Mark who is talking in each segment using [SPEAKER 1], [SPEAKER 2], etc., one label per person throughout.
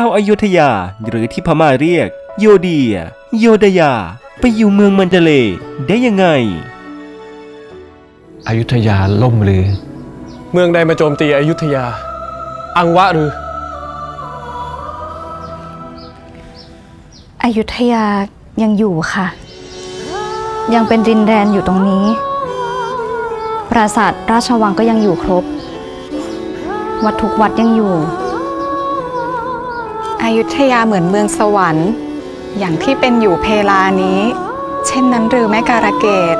[SPEAKER 1] าวอายุทยาหรือที่พม่าเรียก โยเดีย โยดยา ไปอยู่เมืองมันเดเลย์ได้ยังไง
[SPEAKER 2] อยุธยาล่มลือ
[SPEAKER 3] เมืองใดมาโจมตีอยุธยา อังวะหรือ
[SPEAKER 4] อยุธยายังอยู่ค่ะ ยังเป็นดินแดนอยู่ตรงนี้ ปราสาทราชวังก็ยังอยู่ครบ วัดทุกวัดยังอยู่
[SPEAKER 5] อยุธยาเหมือนเมืองสวรรค์ อย่างที่เป็นอยู่เพลานี้ เช่นนั้นหรือแม่การะเกด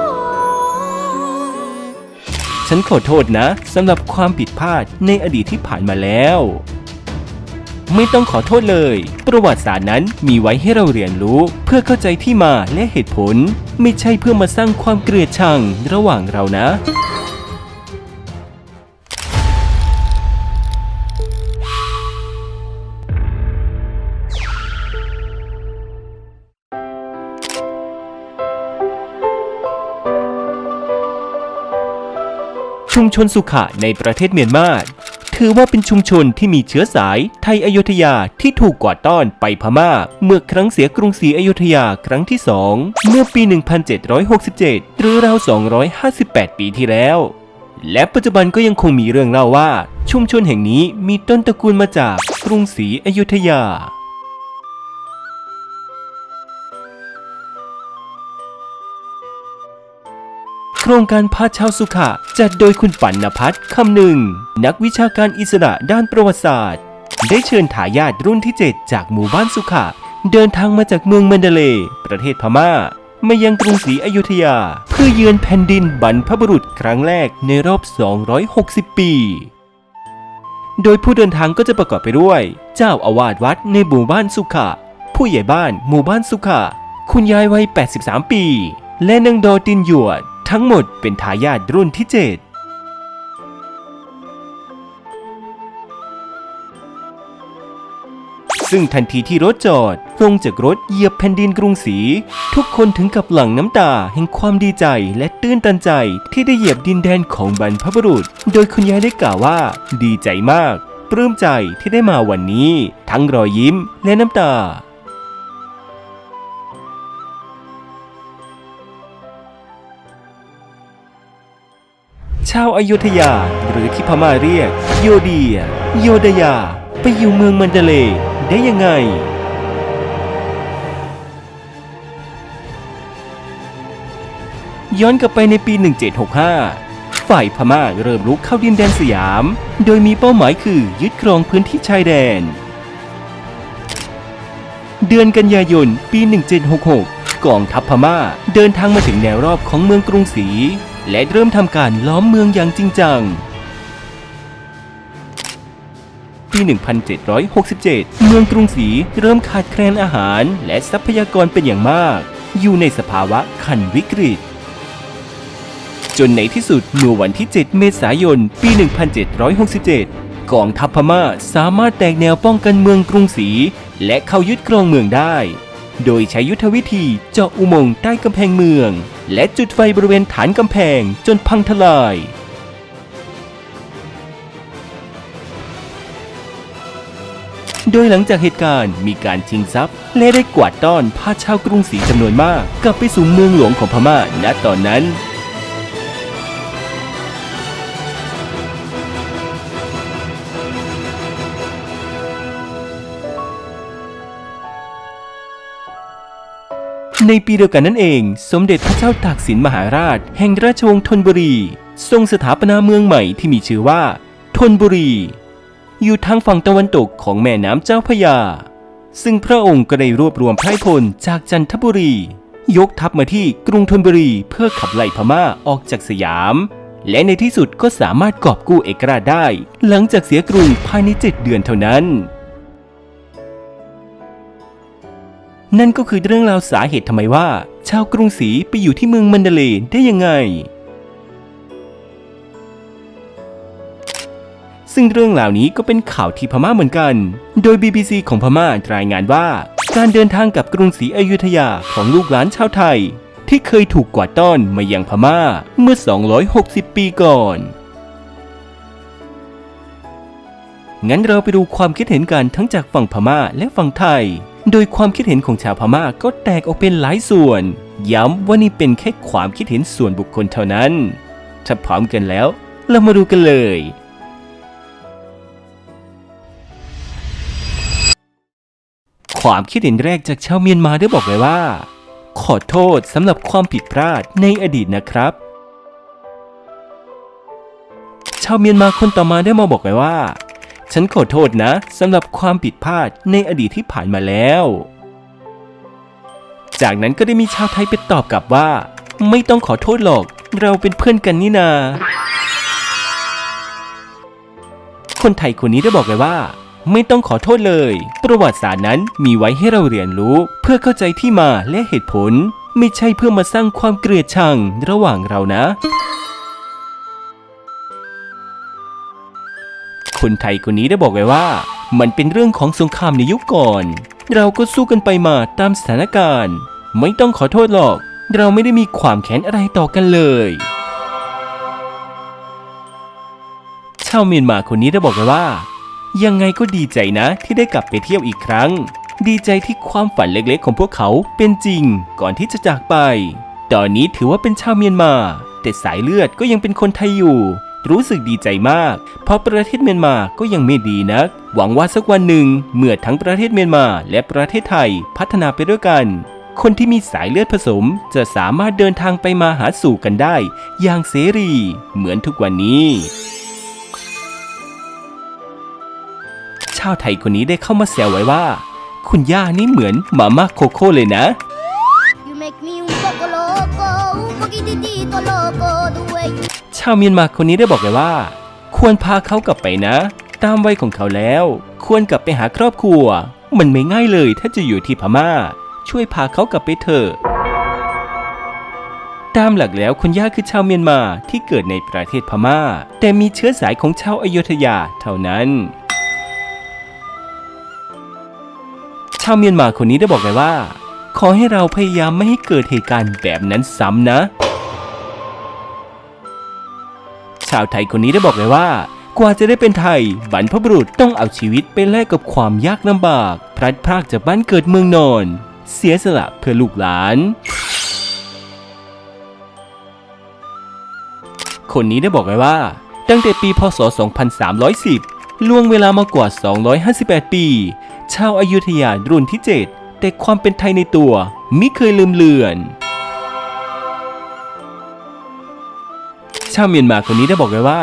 [SPEAKER 1] ฉันขอโทษนะสำหรับความผิดพลาดในอดีตที่ผ่านมาแล้ว ไม่ต้องขอโทษเลย ประวัติศาสตร์นั้นมีไว้ให้เราเรียนรู้ เพื่อเข้าใจที่มาและเหตุผล ไม่ใช่เพื่อมาสร้างความเกลียดชังระหว่างเรานะ ชุมชนสุขะในประเทศเมียนมาถือว่าเป็นชุมชนที่มีเชื้อสายไทยอยุธยาที่ถูกกวาดต้อนไปพม่า เมื่อครั้งเสียกรุงศรีอยุธยาครั้งที่สองเมื่อปี 1767 หรือราว 258 ปีที่แล้ว และปัจจุบันก็ยังคงมีเรื่องเล่าว่า ชุมชนแห่งนี้มีต้นตระกูลมาจากกรุงศรีอยุธยา ครงการพาชาวสุขะ จัดโดยคุณปัณณพัฒคำหนึ่ง นักวิชาการอิสระด้านประวัติศาสตร์ ได้เชิญทายาทรุ่นที่ 7 จากหมู่บ้านสุขะ เดินทางมาจากเมืองมันเดเล ประเทศพม่ามายังกรุงศรีอยุธยา เพื่อเยือนแผ่นดินบรรพบุรุษครั้งแรกในรอบ 260 ปี โดยผู้เดินทางก็จะประกอบไปด้วย เจ้าอาวาสวัดในหมู่บ้านสุขะ ผู้ใหญ่บ้านหมู่บ้านสุขะ คุณยายวัย 83 ปี และนางดอตินหยวด ทั้งหมดเป็นทายาทรุ่นที่ 7ซึ่งทันทีที่รถจอด ลงจากรถเหยียบแผ่นดินกรุงศรีทุกคนถึงกับหลั่งน้ำตาแห่งความดีใจและตื้นตันใจที่ได้เหยียบดินแดนของบรรพบุรุษ โดยคุณยายได้กล่าวว่า ดีใจมาก ปลื้มใจที่ได้มาวันนี้ ทั้งรอยยิ้มและน้ำตา ชาวอายุทยา หรือที่พม่าเรียก โยเดีย โยดยา ไปอยู่เมืองมันเดเลได้ยังไง ย้อนกลับไปในปี 1765 ฝ่ายพม่าเริ่มลุกเข้าดินแดนสยาม โดยมีเป้าหมายคือยึดครองพื้นที่ชายแดน เดือนกันยายน ปี 1766 กองทัพพม่าเดินทางมาถึงแนวรอบของเมืองกรุงศรี และเริ่มทำการล้อมเมืองอย่างจริงจัง ปี 1767 เมืองกรุงศรีเริ่มขาดแคลนอาหารและทรัพยากรเป็นอย่างมาก อยู่ในสภาวะขันวิกฤต จนในที่สุดเมื่อวันที่ 7 เมษายน ปี 1767กองทัพพม่าสามารถแตกแนวป้องกันเมืองกรุงศรีและเข้ายึดครองเมืองได้ โดยใช้ยุทธวิธีเจาะอุโมงค์ใต้กำแพงเมือง และจุดไฟบริเวณฐานกำแพงจนพังทลาย โดยหลังจากเหตุการณ์มีการชิงทรัพย์ และได้กวาดต้อนพาชาวกรุงศรีจำนวนมาก กลับไปสู่เมืองหลวงของพม่าณตอนนั้น ในปีเดียวกันนั่นเอง สมเด็จพระเจ้าตากสินมหาราช แห่งราชวงศ์ธนบุรี ทรงสถาปนาเมืองใหม่ที่มีชื่อว่าธนบุรี อยู่ทางฝั่งตะวันตกของแม่น้ำเจ้าพระยา ซึ่งพระองค์ก็ได้รวบรวมไพร่พลจากจันทบุรี ยกทัพมาที่กรุงธนบุรีเพื่อขับไล่พม่าออกจากสยาม และในที่สุดก็สามารถกอบกู้เอกราชได้ หลังจากเสียกรุงภายในเจ็ดเดือนเท่านั้น นั่นก็คือเรื่องราวสาเหตุทำไมว่า ชาวกรุงศรีไปอยู่ที่เมืองมันเดเลย์ได้ยังไง ซึ่งเรื่องราวนี้ก็เป็นข่าวที่พม่าเหมือนกัน โดย BBC ของพม่ารายงานว่า การเดินทางกับกรุงศรีอยุธยาของลูกหลานชาวไทย ที่เคยถูกกวาดต้อนมายังพม่าเมื่อ 260 ปีก่อนงั้นเราไปดูความคิดเห็นกันทั้งจากฝั่งพม่าและฝั่งไทย โดยความคิดเห็นของชาวพม่าก็แตกออกเป็นหลายส่วน ย้ำว่านี่เป็นแค่ความคิดเห็นส่วนบุคคลเท่านั้น ถ้าพร้อมกันแล้ว เรามาดูกันเลย ความคิดเห็นแรกจากชาวเมียนมาได้บอกไว้ว่า ขอโทษสำหรับความผิดพลาดในอดีตนะครับ ชาวเมียนมาคนต่อมาได้มาบอกไว้ว่า ฉันขอโทษนะสำหรับความผิดพลาดในอดีตที่ผ่านมาแล้ว จากนั้นก็ได้มีชาวไทยไปตอบกลับว่า ไม่ต้องขอโทษหรอกเราเป็นเพื่อนกันนี่นา คนไทยคนนี้ได้บอกเลยว่า ไม่ต้องขอโทษเลย ประวัติศาสตร์นั้นมีไว้ให้เราเรียนรู้ เพื่อเข้าใจที่มาและเหตุผล ไม่ใช่เพื่อมาสร้างความเกลียดชังระหว่างเรานะ คนไทยคนนี้ได้บอกไว้ว่า มันเป็นเรื่องของสงครามในยุคก่อน เราก็สู้กันไปมาตามสถานการณ์ ไม่ต้องขอโทษหรอก เราไม่ได้มีความแค้นอะไรต่อกันเลย ชาวเมียนมาคนนี้ได้บอกไว้ว่า ยังไงก็ดีใจนะที่ได้กลับไปเที่ยวอีกครั้ง ดีใจที่ความฝันเล็กๆ ของพวกเขาเป็นจริงก่อนที่จะจากไป ตอนนี้ถือว่าเป็นชาวเมียนมา แต่สายเลือดก็ยังเป็นคนไทยอยู่ รู้สึกดีใจมาก เพราะประเทศเมียนมาก็ยังไม่ดีนัก หวังว่าสักวันหนึ่งเมื่อทั้งประเทศเมียนมาและประเทศไทยพัฒนาไปด้วยกัน คนที่มีสายเลือดผสมจะสามารถเดินทางไปมาหาสู่กันได้ อย่างเสรี เหมือนทุกวันนี้ชาวไทยคนนี้ได้เข้ามาแซวไว้ว่า คุณย่านี่เหมือนมาม่าโคโค่เลยนะ
[SPEAKER 2] You make me un poco loco, un poquitito loco, the way you า
[SPEAKER 1] วเมียนมาคนนี้ได้บอกเลยว่า ควรพาเขากลับไปนะ ตามวัยของเขาแล้ว ควรกลับไปหาครอบครัว มันไม่ง่ายเลยถ้าจะอยู่ที่พม่า ช่วยพาเขากลับไปเถอะตามหลักแล้วคุณย่าคือชาวเมียนมาที่เกิดในประเทศพม่า แต่มีเชื้อสายของชาวอยุธยาเท่านั้น ชาวเมียนมาคนนี้ได้บอกเลยว่า ขอให้เราพยายามไม่ให้เกิดเหตุการณ์แบบนั้นซ้ำนะ ชาวไทยคนนี้ได้บอกเลยว่า กว่าจะได้เป็นไทยบรรพบุรุษต้องเอาชีวิตไปแลกกับความยากลำบาก พลัดพรากจากบ้านเกิดเมืองนอน เสียสละเพื่อลูกหลาน คนนี้ได้บอกไว้ว่า ตั้งแต่ปีพศ 2310 ล่วงเวลามากว่า 258 ปี ชาวอายุทยารุ่นที่ 7 แต่ความเป็นไทยในตัวมิเคยลืมเลือน ชาวเมียนมาคนนี้ได้บอกไว้ว่า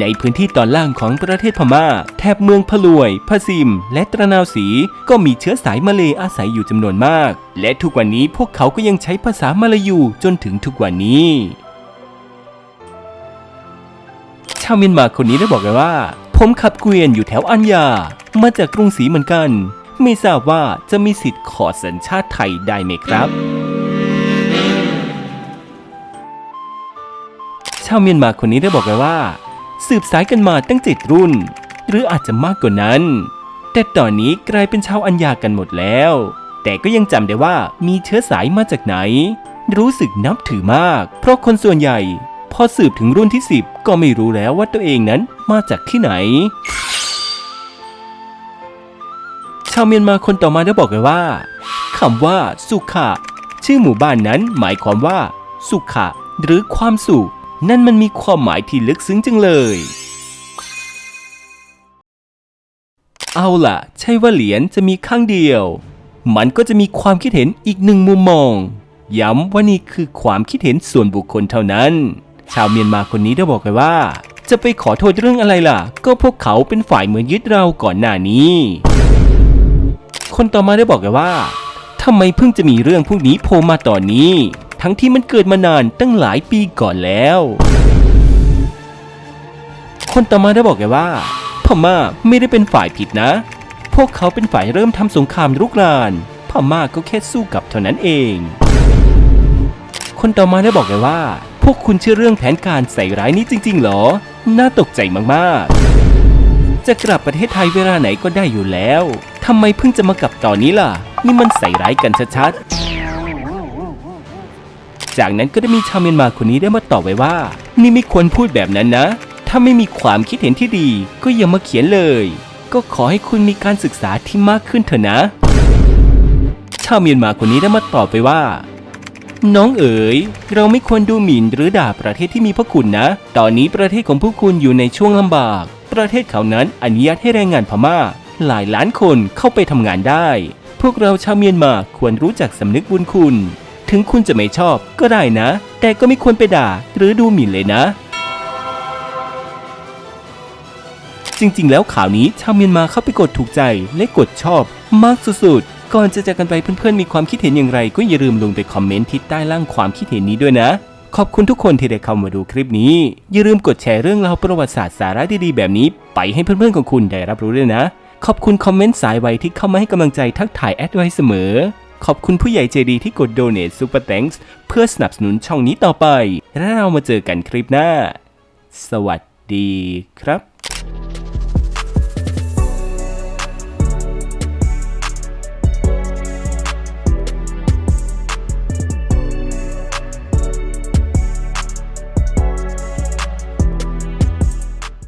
[SPEAKER 1] ในพื้นที่ตอนล่างของประเทศพม่า แถบเมืองพะลวยพะซิม และตระนาวสีก็มีเชื้อสายมาเลยอาศัยอยู่จำนวนมาก และทุกวันนี้พวกเขาก็ยังใช้ภาษามาลายูจนถึงทุกวันนี้ชาวเมียนมาคนนี้ได้บอกเลยว่า ผมขับเกวียนอยู่แถวอัญญา มาจากกรุงศรีเหมือนกัน ไม่ทราบว่าจะมีสิทธิ์ขอสัญชาติไทยได้ไหมครับาวเมียนมาคนนี้ได้บอกเลยว่า สืบสายกันมาตั้งเจ็ดรุ่น หรืออาจจะมากกว่านั้น แต่ตอนนี้กลายเป็นชาวอัญญากันหมดแล้ว แต่ก็ยังจำได้ว่ามีเชื้อสายมาจากไหน รู้สึกนับถือมาก เพราะคนส่วนใหญ่ พอสืบถึงรุ่นที่ 10 ก็ไม่รู้แล้วว่าตัวเองนั้นมาจากที่ไหน ชาวเมียนมาคนต่อมาได้บอกเลยว่าคำว่าสุขะชื่อหมู่บ้านนั้นหมายความว่า สุขะหรือความสุข นั่นมันมีความหมายที่ลึกซึ้งจังเลย เอาล่ะ ใช่ว่าเหรียญจะมีข้างเดียว มันก็จะมีความคิดเห็นอีกหนึ่งมุมมอง ย้ำว่านี่คือความคิดเห็นส่วนบุคคลเท่านั้น ชาวเมียนมาคนนี้ได้บอกเลยว่า จะไปขอโทษเรื่องอะไรล่ะ ก็พวกเขาเป็นฝ่ายเหมือนยึดเราก่อนหน้านี้ คนต่อมาได้บอกเลยว่าทำไมเพิ่งจะมีเรื่องพวกนี้โผล่มาตอนนี้ ทั้งที่มันเกิดมานานตั้งหลายปีก่อนแล้ว คนต่อมาได้บอกเลยว่าพม่าไม่ได้เป็นฝ่ายผิดนะ พวกเขาเป็นฝ่ายเริ่มทำสงครามรุกรานพม่าก็แค่สู้กับเท่านั้นเอง คนต่อมาได้บอกเลยว่า พวกคุณเชื่อเรื่องแผนการใส่ร้ายนี้จริง ๆ หรอ น่าตกใจมากๆ จะกลับประเทศไทยเวลาไหนก็ได้อยู่แล้วทำไมเพิ่งจะมากลับตอนนี้ล่ะ นี่มันใส่ร้ายกันชัดๆ จากนั้นก็ได้มีชาวเมียนมาคนนี้ได้มาตอบไว้ว่า นี่ไม่ควรพูดแบบนั้นนะ ถ้าไม่มีความคิดเห็นที่ดี ก็อย่ามาเขียนเลย ก็ขอให้คุณมีการศึกษาที่มากขึ้นเถอะนะ ชาวเมียนมาคนนี้ได้มาตอบไปว่า น้องเอ๋ย เราไม่ควรดูหมิ่นหรือด่าประเทศที่มีพระคุณนะ ตอนนี้ประเทศของพวกคุณอยู่ในช่วงลำบาก ประเทศเขานั้นอนุญาตให้แรงงานพม่า หลายล้านคนเข้าไปทำงานได้ พวกเราชาวเมียนมาควรรู้จักสำนึกบุญคุณ ถึงคุณจะไม่ชอบก็ได้นะ แต่ก็ไม่ควรไปด่าหรือดูหมิ่นเลยนะ จริงๆ แล้วข่าวนี้ชาวเมียนมาเข้าไปกดถูกใจและกดชอบมากสุดๆ ก่อนจะจากกันไปเพื่อนๆ มีความคิดเห็นอย่างไร ก็อย่าลืมลงไปคอมเมนต์ที่ใต้ล่างความคิดเห็นนี้ด้วยนะ ขอบคุณทุกคนที่ได้เข้ามาดูคลิปนี้ อย่าลืมกดแชร์เรื่องราวประวัติศาสตร์สาระดีๆแบบนี้ ไปให้เพื่อนๆของคุณได้รับรู้ด้วยนะขอบคุณคอมเมนต์สายไวที่เข้ามาให้กำลังใจทักทายแอดไว้เสมอ ขอบคุณผู้ใหญ่ใจดีที่กด Donate Super Thanks เพื่อสนับสนุนช่องนี้ต่อไป และเรามาเจอกันคลิปหน้า สวัสดีครับ